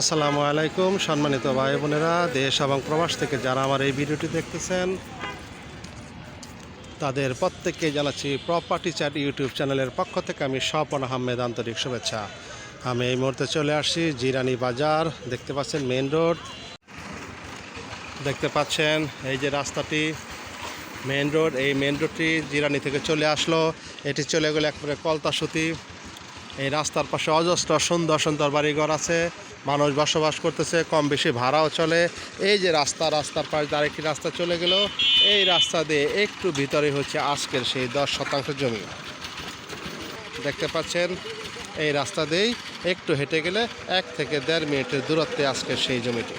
আসসালামু আলাইকুম, সম্মানিত ভাই বোনেরা, দেশ এবং প্রবাস থেকে যারা আমার এই ভিডিওটি দেখতেছেন, তাদের প্রত্যেককে জানাচ্ছি প্রপার্টি চ্যাট ইউটিউব চ্যানেলের পক্ষ থেকে আমি স্বপন আহমেদ আন্তরিক শুভেচ্ছা। আমি এই মুহূর্তে চলে আসছি জিরানি বাজার, দেখতে পাচ্ছেন মেন রোড। দেখতে পাচ্ছেন এই যে রাস্তাটি মেন রোড, এই মেন রোডটি জিরানি থেকে চলে আসলো। এটি চলে গেলে একবারে কলতাসুতি। এই রাস্তার পাশে অজস্র সুন্দর সুন্দর বাড়িঘর আছে। মানুষ বসবাস করতেছে, কম বেশি ভাড়াও চলে। এই যে রাস্তা, রাস্তার পাশে আরেকটি রাস্তা চলে গেল। এই রাস্তা দিয়ে একটু ভিতরে হচ্ছে আজকের সেই দশ শতাংশ জমি। দেখতে পাচ্ছেন, এই রাস্তা দিয়েই একটু হেঁটে গেলে এক থেকে দেড় মিনিটের দূরত্বে আজকের সেই জমিটি।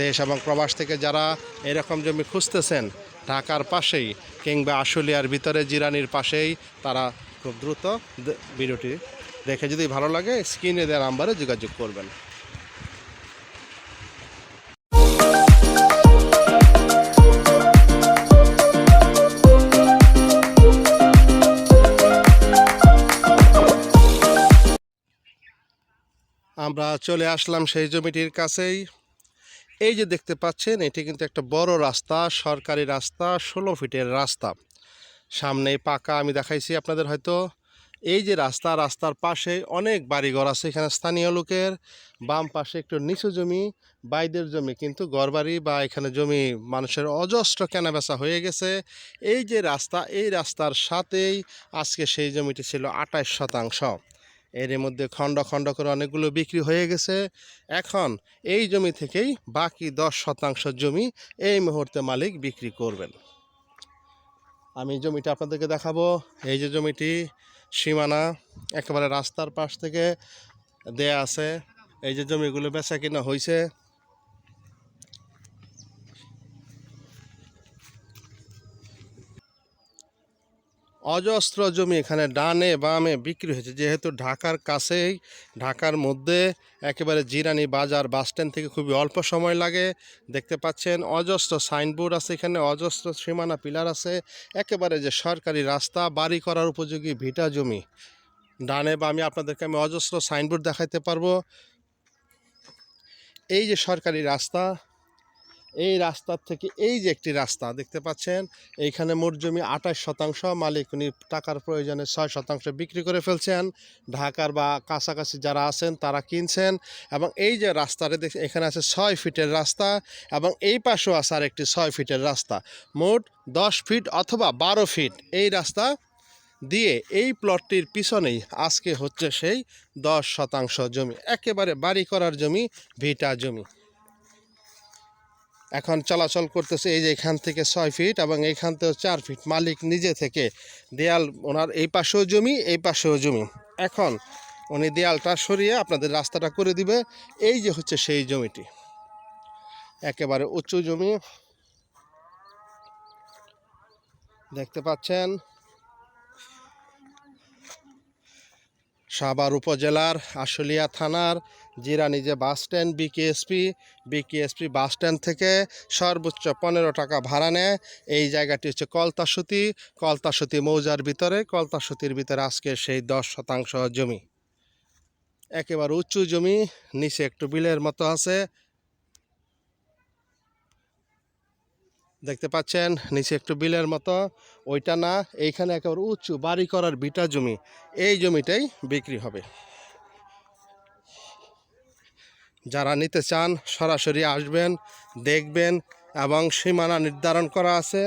দেশ এবং প্রবাস থেকে যারা এরকম জমি খুঁজতেছেন, ঢাকার পাশেই কিংবা আশুলিয়ার ভিতরে, জিরানির পাশেই, তারা খুব দ্রুত ভিডিওটি দেখে যদি ভালো লাগে, স্ক্রিনে দেওয়া নাম্বারে যোগাযোগ করবেন। আমরা চলে আসলাম সেই জমিটির কাছেই। এই যে দেখতে পাচ্ছেন, এটি কিন্তু একটা বড় রাস্তা, সরকারি রাস্তা, ষোলো ফিটের রাস্তা। সামনে পাকা, আমি দেখাইছি আপনাদের হয়তো। এই যে রাস্তা, রাস্তার পাশে অনেক বাড়িঘর আছে। এখানে স্থানীয় লোকের বাম পাশে একটু নিচু জমি বাইদের জমি। কিন্তু ঘরবাড়ি বা এখানে জমি মানুষের অজস্র কেনাবেচা হয়ে গেছে। এই যে রাস্তা, এই রাস্তার সাথেই আজকে সেই জমিটি ছিল আঠাশ শতাংশ। এর মধ্যে খণ্ড খণ্ড করে অনেকগুলো বিক্রি হয়ে গেছে। এখন এই জমি থেকেই বাকি দশ শতাংশ জমি এই মুহূর্তে মালিক বিক্রি করবেন। আমি জমিটা আপনাদেরকে দেখাবো। এই যে জমিটি সীমানা একেবারে রাস্তার পাশ থেকে দেয়া আছে। এই যে জমিগুলো বেচা কিনা হয়েছে অজস্র জমি এখানে ডানে বামে বিক্রি হয়েছে। যেহেতু ঢাকার কাছেই, ঢাকার মধ্যে একেবারে জিরানি বাজার বাস স্ট্যান্ড থেকে খুবই অল্প সময় লাগে। দেখতে পাচ্ছেন, অজস্র সাইনবোর্ড আছে এখানে, অজস্র সীমানা পিলার আছে। একেবারে যে সরকারি রাস্তা, বাড়ি করার উপযোগী ভিটা জমি। ডানে বামে আপনাদেরকে আমি অজস্র সাইনবোর্ড দেখাইতে পারব। এই যে সরকারি রাস্তা এই রাস্তার থেকে এই যে একটি রাস্তা দেখতে পাচ্ছেন, এইখানে মোট জমি আঠাশ শতাংশ, মালিক উনি টাকার প্রয়োজনে ছয় শতাংশ বিক্রি করে ফেলছেন। ঢাকার বা কাছাকাছি যারা আছেন তারা কিনছেন এবং এই যে রাস্তাটা দেখ, এখানে আছে ছয় ফিটের রাস্তা এবং এই পাশেও আছে আর একটি ছয় ফিটের রাস্তা। মোট দশ ফিট অথবা বারো ফিট এই রাস্তা দিয়ে এই প্লটটির পিছনেই আজকে হচ্ছে সেই দশ শতাংশ জমি। একেবারে বাড়ি করার জমি, ভিটা জমি। এখন চলাচল করতেছে এই যে এখান থেকে ছয় ফিট এবং এইখান থেকে চার ফিট মালিক নিজে থেকে দেয়াল, ওনার এই পাশেও জমি, এই পাশেও জমি। এখন উনি দেয়ালটা সরিয়ে আপনাদের রাস্তাটা করে দিবে। এই যে হচ্ছে সেই জমিটি। একেবারে উঁচু জমি। দেখতে পাচ্ছেন? সাভার উপজেলার আশুলিয়া থানার জিরানি যে bus stand, BKSP BKSP bus stand থেকে সর্বোচ্চ পনেরো টাকা ভাড়া নেয়। এই জায়গাটি হচ্ছে কলতাসুতি। কলতাসুতি মৌজার ভিতরে, কলতাসুতির ভিতরে আজকে সেই দশ শতাংশ জমি। একেবারে উঁচু জমি, নিচে একটু বিলের মতো আছে। দেখতে পাচ্ছেন, নিচে একটু বিলের মতো। ওইটা না, এইখানে একেবারে উঁচু বাড়ি করার বিটা জমি। এই জমিটাই বিক্রি হবে। যারা নিতে চান, সরাসরি আসবেন, দেখবেন এবং সীমানা নির্ধারণ করা আছে।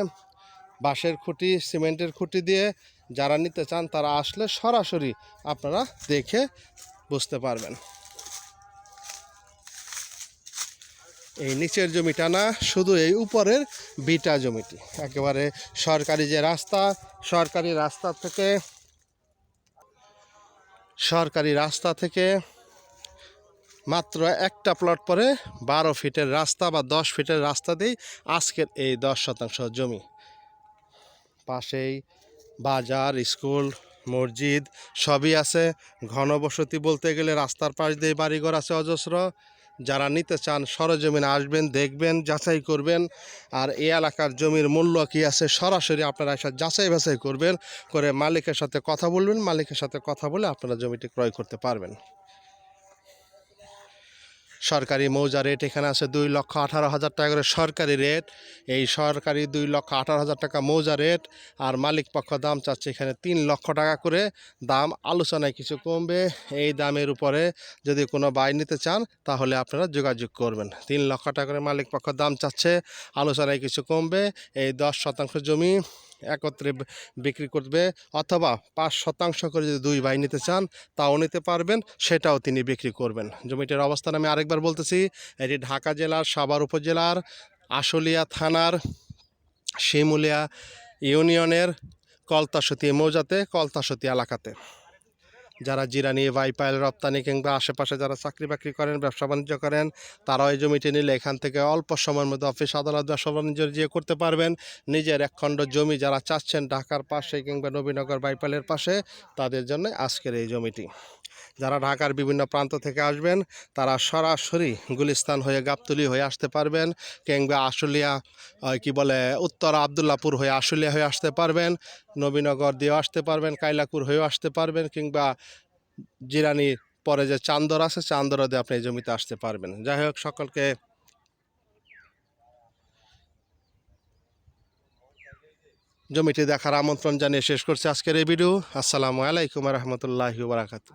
বাঁশের খুঁটি, সিমেন্টের খুঁটি দিয়ে যারা নিতে চান, তারা আসলে সরাসরি আপনারা দেখে বুঝতে পারবেন। এই নিচের জমিটা না, শুধু এই উপরের বিটা জমিটি। একেবারে সরকারি যে রাস্তা, সরকারি রাস্তা থেকে, সরকারি রাস্তা থেকে মাত্র একটা প্লট পরে বারো ফিটের রাস্তা বা দশ ফিটের রাস্তা দিয়েই আজকের এই দশ শতাংশ জমি। পাশেই বাজার, স্কুল, মসজিদ সবই আছে। ঘনবসতি বলতে গেলে রাস্তার পাশ দিয়ে বাড়িঘর আছে অজস্র। যারা নিতে চান সরজমিনে আসবেন, দেখবেন, যাচাই করবেন। আর এই এলাকার জমির মূল্য কি আছে সরাসরি আপনারা এসে যাচাই বাছাই করবেন। করে মালিকের সাথে কথা বলবেন। মালিকের সাথে কথা বলে আপনারা জমিটি ক্রয় করতে পারবেন। সরকারি মৌজা রেট এখানে আছে দুই লক্ষ আঠারো হাজার টাকা করে সরকারি রেট। এই সরকারি দুই লক্ষ আঠারো হাজার টাকা মৌজা রেট আর মালিক পক্ষ দাম চাচ্ছে এখানে তিন লক্ষ টাকা করে। দাম আলোচনায় কিছু কমবে। এই দামের উপরে যদি কোনো বাই নিতে চান, তাহলে আপনারা যোগাযোগ করবেন। তিন লক্ষ টাকা করে মালিক পক্ষ দাম চাচ্ছে। আলোচনায় কিছু কমবে। এই দশ শতাংশ জমি একত্রে বিক্রি করবে অথবা পাঁচ শতাংশ করে যদি দুই ভাই নিতে চান, তাও নিতে পারবেন, সেটাও তিনি বিক্রি করবেন। জমিটির অবস্থান আমি আরেকবার বলতেছি, এটি ঢাকা জেলার সাভার উপজেলার আশুলিয়া থানার শিমুলিয়া ইউনিয়নের কলতাসতী মৌজাতে, কলতাসতী এলাকাতে। যারা জিরানি বাইপাইল রপ্তানি কিংবা আশেপাশে যারা চাকরি বাকরি করেন, ব্যবসা বাণিজ্য করেন তারা ওই জমিটি নিলে এখান থেকে অল্প সময়ের মধ্যে অফিস, আদালত, ব্যবসা বাণিজ্য যে করতে পারবেন। নিজের একখণ্ড জমি যারা চাচ্ছেন ঢাকার পাশে কিংবা নবীনগর বাইপাইলের পাশে, তাদের জন্য আজকের এই জমিটি। যারা ঢাকার বিভিন্ন প্রান্ত থেকে আসবেন, তারা সরাসরি গুলিস্তান হয়ে গাবতলি হয়ে আসতে পারবেন কিংবা আশুলিয়া কি বলে, উত্তর আবদুল্লাপুর হয়ে আশুলিয়া হয়ে আসতে পারবেন, নবীনগর দিয়েও আসতে পারবেন, কাইলাকুর হয়েও আসতে পারবেন কিংবা জিরানি পরে যে চান্দর আছে চান্দরা দিয়ে আপনি এই জমিতে আসতে পারবেন। যাই হোক, সকলকে জমিটি দেখার আমন্ত্রণ জানিয়ে শেষ করছি আজকের এই ভিডিও। আসসালামু আলাইকুম রহমতুল্লাহি বারাকাতু